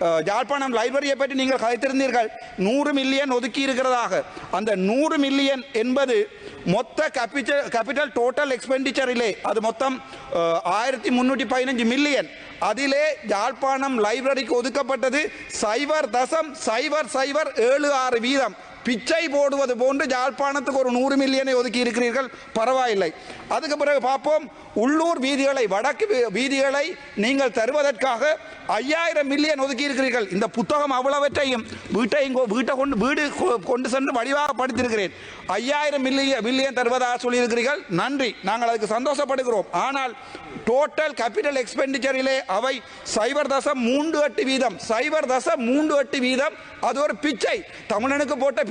அஹ், யாழ்ப்பாணம் லைப்ரரியை பற்றி நீங்கள் கதைத்திருந்தீர்கள். நூறு மில்லியன் ஒதுக்கி இருக்கிறதாக. அந்த நூறு மில்லியன் என்பது மொத்த கேபிட்டல் கேபிட்டல் டோட்டல் எக்ஸ்பெண்டிச்சரிலே அது மொத்தம் ஆயிரத்தி முன்னூற்றி பதினஞ்சு மில்லியன். அதிலே யாழ்ப்பாணம் லைப்ரரிக்கு ஒதுக்கப்பட்டது சைபர் தசம் சைபர் சைபர் ஏழு ஆறு வீதம். பிச்சை போடுவது போன்று யாழ்ப்பாணத்துக்கு ஒரு நூறு மில்லியனை ஒதுக்கி இருக்கிறீர்கள். பரவாயில்லை. அதுக்கு பிறகு பார்ப்போம். உள்ளூர் வீதிகளை வடக்கு வீ- வீதிகளை நீங்கள் தருவதற்காக ஐயாயிரம் மில்லியன் ஒதுக்கி இருக்கிறீர்கள். இந்த புத்தகம் அவ்வளவற்றையும் வீட்டையும் கொ- வீட்டை கொண்டு வீடு கொ- கொண்டு சென்று வடிவாக படித்திருக்கிறேன். ஐயாயிரம் மில்லியன் மில்லியன் தருவதாக சொல்லியிருக்கிறீர்கள். நன்றி. நாங்கள் அதுக்கு சந்தோஷப்படுகிறோம். ஆனால் டோட்டல் கேபிட்டல் எக்ஸ்பெண்டிச்சரிலே அவை சைபர் தசம் மூன்று எட்டு வீதம். சைபர் தசம் மூன்று எட்டு வீதம். அது ஒரு பிச்சை. தமிழனுக்கு போட்ட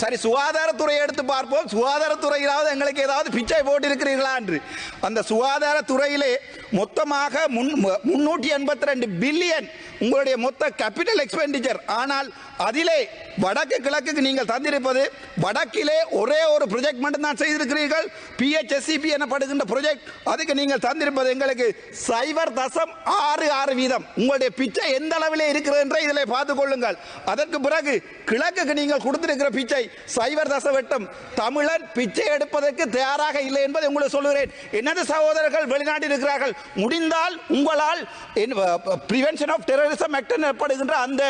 சரி சுகாதாரத்துறையை எடுத்து பார்ப்போம். சுகாதாரத்துறையிலாவது எங்களுக்கு ஏதாவது பிச்சை போட்டிருக்கிறீர்களா என்று. அந்த சுகாதாரத்துறையிலே மொத்தமாக முன் முன்னூற்றி எண்பத்தி ரெண்டு பில்லியன் உங்களுடைய மொத்த கேபிட்டல் எக்ஸ்பெண்டிச்சர் ஆனால் அதிலே வடக்கு கிழக்குக்கு நீங்கள் தந்திருப்பது வடக்கிலே ஒரே ஒரு ப்ரொஜெக்ட் மட்டும்தான் செய்திருக்கிறீர்கள். பிஹெச்எஸ்சிபி எனப்படுகின்ற ப்ரொஜெக்ட் அதுக்கு நீங்கள் தந்திருப்பது எங்களுக்கு சைபர் தசம் ஆறு ஆறு வீதம். உங்களுடைய பிச்சை எந்த அளவிலே இருக்கிறது என்றே இதில் பார்த்துக் கொள்ளுங்கள். அதற்கு பிறகு கிழக்குக்கு நீங்கள் கொடுத்திருக்கிற பிச்சை பிச்சை சைவர் தசவட்டம் தமிழர் பிச்சை எடுப்பதற்கு தயாராக இல்லை என்பதை உங்களுக்கு சொல்கிறேன் எனது சகோதரர்கள் வெளிநாட்டில் இருக்கிறார்கள்? முடிந்தால் உங்களால் பிரிவென்ஷன் ஆஃப் டெரரிசம் ஆக்ட் எனப்படுகின்ற அந்த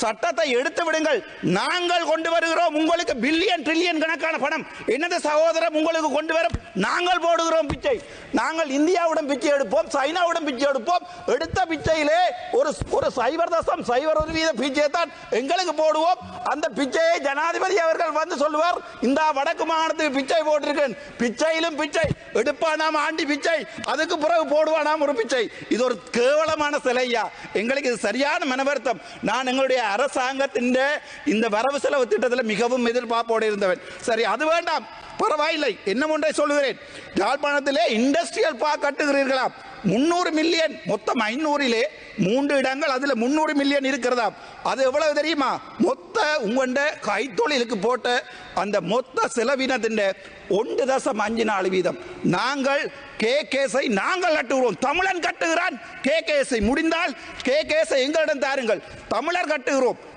சட்டத்தை எடுத்து விடுங்கள். நாங்கள் கொண்டு வருகிறோம் உங்களுக்கு பில்லியன் ட்ரில்லியன் கணக்கான பணம். எனது சகோதரம் உங்களுக்கு கொண்டு வர நாங்கள் போடுகிறோம் பிச்சை. நாங்கள் இந்தியாவுடன் பிச்சை எடுப்போம் சைனாவுடன் பிச்சை எடுப்போம். எடுத்த பிச்சையிலே ஒரு ஒரு சைவர் தசம் சைவர் ஒரு வீத பிச்சையை தான் எங்களுக்கு போடுவோம். அந்த பிச்சையை ஜனாதிபதி அவர் அவர்கள் வந்து சொல்லுவார் இந்த வடக்கு மாகாணத்துக்கு பிச்சை போட்டிருக்கேன். பிச்சையிலும் பிச்சை. எடுப்பானாம் ஆண்டி பிச்சை. அதுக்கு பிறகு போடுவானாம் ஒரு பிச்சை. இது ஒரு கேவலமான சிலையா எங்களுக்கு இது சரியான மனவருத்தம். நான் எங்களுடைய அரசாங்கத்தின் இந்த வரவு செலவு திட்டத்தில் மிகவும் எதிர்பார்ப்போடு இருந்தவன். சரி அது வேண்டாம். பரவாயில்லை. என்ன ஒன்றை சொல்லுகிறேன். யாழ்ப்பாணத்திலே இண்டஸ்ட்ரியல் பார்க் கட்டுகிறீர்களா முந்நூறு மில்லியன் மொத்தம் ஐநூறிலே மூன்று இடங்கள் அதில் முந்நூறு மில்லியன் இருக்கிறதா? அது எவ்வளவு தெரியுமா? மொத்த உங்கண்ட கைத்தொழிலுக்கு போட்ட அந்த மொத்த செலவினத்தின் ஒன்று தசம் அஞ்சு நாலு வீதம். நாங்கள் கே கேஸை நாங்கள் கட்டுகிறோம். தமிழன் கட்டுகிறான். கே கேஸை முடிந்தால் கே கேஸை எங்களிடம் தாருங்கள். தமிழர் கட்டுகிறோம்.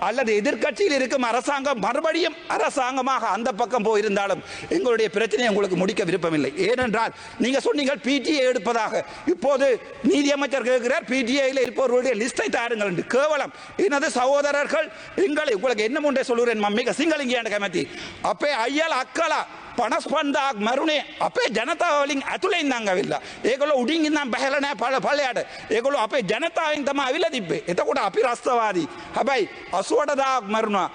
அல்லது எதிர்க்கட்சியில் இருக்கும் அரசாங்கம் மறுபடியும் அரசாங்கமாக அந்த பக்கம் போயிருந்தாலும் எங்களுடைய பிரச்சனையை உங்களுக்கு முடிக்க விருப்பமில்லை. ஏனென்றால் நீங்க சொன்னீங்கள் பிடிஏ எடுப்பதாக. இப்போது நீதியமைச்சர் கேட்கிறார் பிடிஐயில் இருப்பவர்களுடைய லிஸ்டை தாருங்கள் என்று. கேவலம். எனது சகோதரர்கள் எங்களை உங்களுக்கு என்ன முன்னே சொல்லுகிறேன் மம்மிக சிங்களிங்க கமத்தி. அப்பே ஐயல் පනස් පන්දාක් මැරුණේ අපේ ජනතාවලින් ඇතුළෙන් දංගවිල්ලා ඒකොල උඩින් ඉන්නම් බැහලනෑ පල පලයට ඒකොල අපේ ජනතාවෙන් තම ඇවිල තිබ්බේ. එතකොට අපි රස්තවාදී. හැබැයි අසුවටදාක් මරුණා.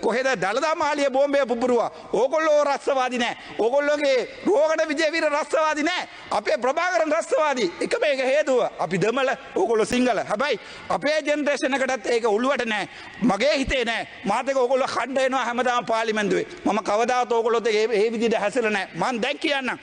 කොහෙද දළදා මාලිය බෝම්බය පුපුරුවා? ඕකොල්ලෝ රස්සවාදි නෑ. ඕකොල්ලොගේ රෝගට විජයවීර රස්සවාදි නෑ. අපේ ප්‍රභාකරන් රස්සවාදී. එක මේක හේතුව අපි දෙමල ඕකොල්ලො සිංහල. හැබැයි අපේ ජෙනරේෂනකටත් ඒක උළුවට නෑ. මගේ හිතේ නෑ. මාතක ඔකොල්ල කණ්ඩයනවා හැමදාම පාලිමෙන්දුවේ මම කවදාත් ඕකොලොත් ඒ ඒ විදිහට හැසිරෙන්නේ නැහැ මම දැන් කියන්නම්.